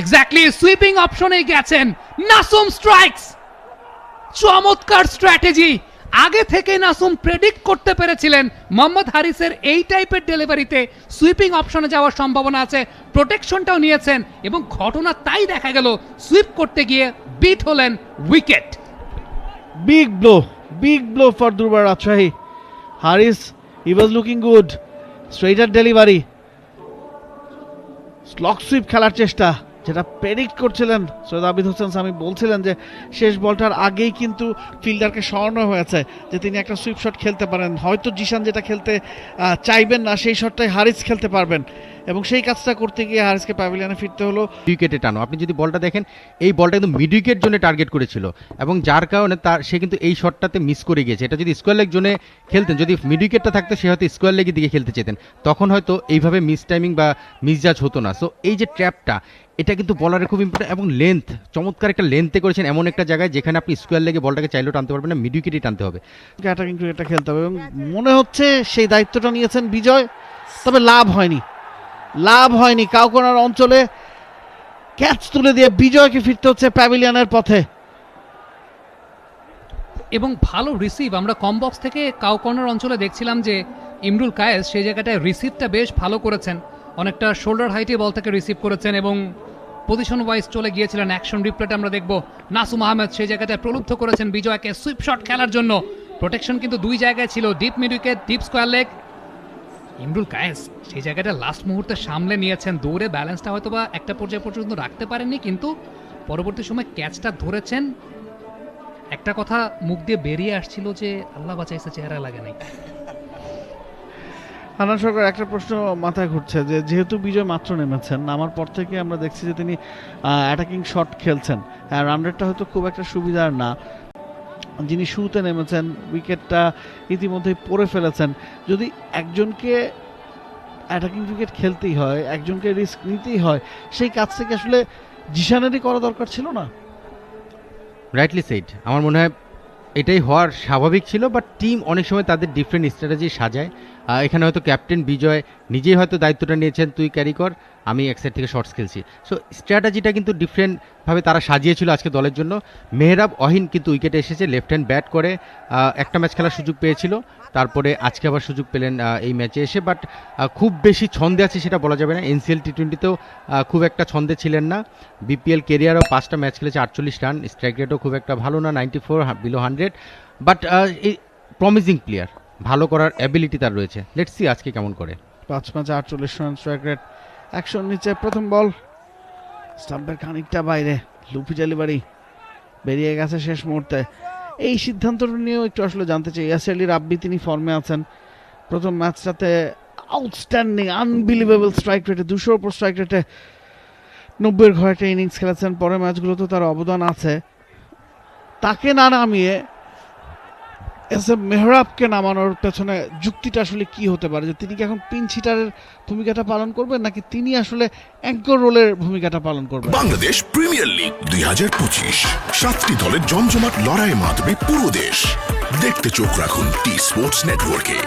Exactly sweeping অপশনে গেছেন Nasum strikes চমৎকার স্ট্র্যাটেজি আগে থেকে নাসুম প্রেডিক্ট করতে পেরেছিলেন মোহাম্মদ হারিসের এই টাইপের ডেলিভারিতে সুইপিং অপশনে যাওয়ার সম্ভাবনা আছে প্রোটেকশনটাও নিয়েছেন এবং ঘটনা তাই দেখা গেল সুইপ করতে গিয়ে বিট হলেন wicket big blow big blow for Durbar Rajshahi. Haris he was looking good. Straighter delivery. Slog sweep খেলার চেষ্টা যেটা প্রেডিক্ট করছিলেন সৈয়দ আবিদ হোসেন সামি বলছিলেন যে শেষ বলটার আগেই কিন্তু ফিল্ডারকে সরানো হয়েছে, যে তিনি একটা সুইপ শট খেলতে পারেন। হয়তো জিশান যেটা খেলতে চাইবেন না, সেই শটটাই হারিস খেলতে পারবেন। এবং সেই কাজটা করতে গিয়ে হারিসকে প্যাভিলিয়নে ফিরতে হলো। উইকেটে টানো। আপনি যদি বলটা দেখেন এই বলটা কিন্তু মিড উইকেট জন্য টার্গেট করেছিল। এবং যার কারণে তার সে কিন্তু এই শটটাতে মিস করে গিয়েছে। এটা যদি স্কোয়ার লেগ জোনে খেলতেন যদি মিড উইকেটটা থাকতো সে হয়তো স্কোয়ার লেগের দিকে খেলতে চেতেন। তখন হয়তো এইভাবে মিস টাইমিং বা মিসজাজ হতো না। সো এই যে ট্র্যাপটা এটা কিন্তু বলারের খুব ইম্পর্টেন্ট এবং লেন্থ চমৎকার একটা লেন্থে করেছেন এমন একটা জায়গায় যেখানে আপনি স্কোয়ার লেগে বলটাকে চাইলেও টানতে পারবেন না মিড উইকেটই টানতে হবে। অ্যাটাকিং ক্রিকেটটা খেলতে হবে এবং মনে হচ্ছে সেই দায়িত্বটা নিয়েছেন বিজয় তবে লাভ হয়নি। লাভ হয়নি কাউকোনার অঞ্চলে। ক্যাচ তুলে দিয়ে বিজয়কে ফিরতে হচ্ছে প্যাভিলিয়নের পথে। এবং ভালো রিসিভ আমরা কম বক্স থেকে কাউ কর্নার অঞ্চলে দেখছিলাম যে ইমরুল কায়েস সেই জায়গাটায় রিসিভটা বেশ ভালো করেছেন। অনেকটা শোল্ডার হাইটে বলটাকে রিসিভ করেছেন এবং পজিশন ওয়াইজ চলে গিয়েছিলেন। অ্যাকশন রিপ্লেট আমরা দেখব। নাসুম আহমেদ সেই জায়গাটায় প্রলুব্ধ করেছেন বিজয়কে। সুইপ শট খেলার জন্য। প্রোটেকশন কিন্তু দুই জায়গায় ছিল। Deep mid wicket deep square leg Imrul Kayes সেই জায়গাটা লাস্ট মুহূর্তে সামলে নিয়েছেন। দৌড়ে ব্যালেন্সটা হয়তো বা একটা পর্যায় পর্যন্ত রাখতে পারেননি, কিন্তু পরবর্তী সময় ক্যাচটা ধরেছেন। একটা কথা মুখ দিয়ে বেরিয়ে আসছিল যে, আল্লাহ বাঁচাইছে, চেহারা লাগে নাই। হানান সরকার, একটা প্রশ্ন মাথায় ঘুরছে যে, যেহেতু বিজয় মাত্র নেমেছেন, নামার পর থেকে আমরা দেখছি যে তিনি অ্যাটাকিং শট খেলছেন। হ্যাঁ রান রেটটা হয়তো খুব একটা সুবিধার না। যিনি শুরুতে নেমেছেন, উইকেটটা ইতিমধ্যেই পড়ে ফেলেছেন। যদি একজনকে অ্যাটাকিং ক্রিকেট খেলতেই হয়, একজনকে রিস্ক নিতেই হয়, সেই কাজ থেকে আসলে জিশানেরই করা দরকার ছিল না? রাইটলি সেইড আমার মনে হয় এটাই হওয়ার স্বাভাবিক ছিল বাট টিম অনেক সময় তাদের ডিফারেন্ট স্ট্র্যাটেজি সাজায়। এখানে হয়তো ক্যাপ্টেন বিজয় নিজেই হয়তো দায়িত্বটা নিয়েছেন তুই ক্যারি কর আমি এক সাইড থেকে শর্টস খেলছি। সো স্ট্র্যাটাজিটা কিন্তু ডিফারেন্টভাবে তারা সাজিয়েছিল আজকে দলের জন্য। মেহরাব, অহিন কিন্তু উইকেটে এসেছে লেফট হ্যান্ড ব্যাট করে একটা ম্যাচ খেলার সুযোগ পেয়েছিল। তারপরে আজকে আবার সুযোগ পেলেন এই ম্যাচে এসে। বাট খুব বেশি ছন্দে আছে সেটা বলা যাবে না। এনসিএল টি টোয়েন্টিতেও খুব একটা ছন্দে ছিলেন না। বিপিএল কেরিয়ারও পাঁচটা ম্যাচ খেলেছে, আটচল্লিশ রান স্ট্রাইক রেটও খুব একটা ভালো না ninety four below hundred but এই প্রমিজিং প্লেয়ার ভালো করার অ্যাবিলিটি তার রয়েছে। লেটস আজকে কেমন করে। পাঁচ ম্যাচে আটচল্লিশ রান স্ট্রাইক রেট একশো নিচে, প্রথম বল। স্টাম্পের খানিকটা বাইরে, লুপি জালিবাড়ি বেরিয়ে গেছে শেষ মুহূর্তে। এই সিদ্ধান্তটা নিয়েও একটু আসলে জানতে চাই ইয়াসি রাব্বি তিনি ফর্মে আছেন। প্রথম ম্যাচটাতে আউটস্ট্যান্ডিং আনবিলিভেবল স্ট্রাইক রেটে দুশোর উপর স্ট্রাইক রেটে নব্বইয়ের ঘরে একটা ইনিংস খেলেছেন। পরের ম্যাচগুলোতেও তার অবদান আছে। তাকে না নামিয়ে এস এম মেহরাবকে নামানোর পেছনে যুক্তিটা আসলে কি হতে পারে? যে তিনি কি এখন পিন ছিটারের ভূমিকাটা পালন করবেন, নাকি তিনি আসলে অ্যাঙ্কর রোলের ভূমিকাটা পালন করবেন? বাংলাদেশ প্রিমিয়ার লিগ দুই হাজার পঁচিশ। সাতটি দলের জমজমাট লড়াইয়ে মাতবে পুরো দেশ। দেখতে চোখ রাখুন টি স্পোর্টস নেটওয়ার্কে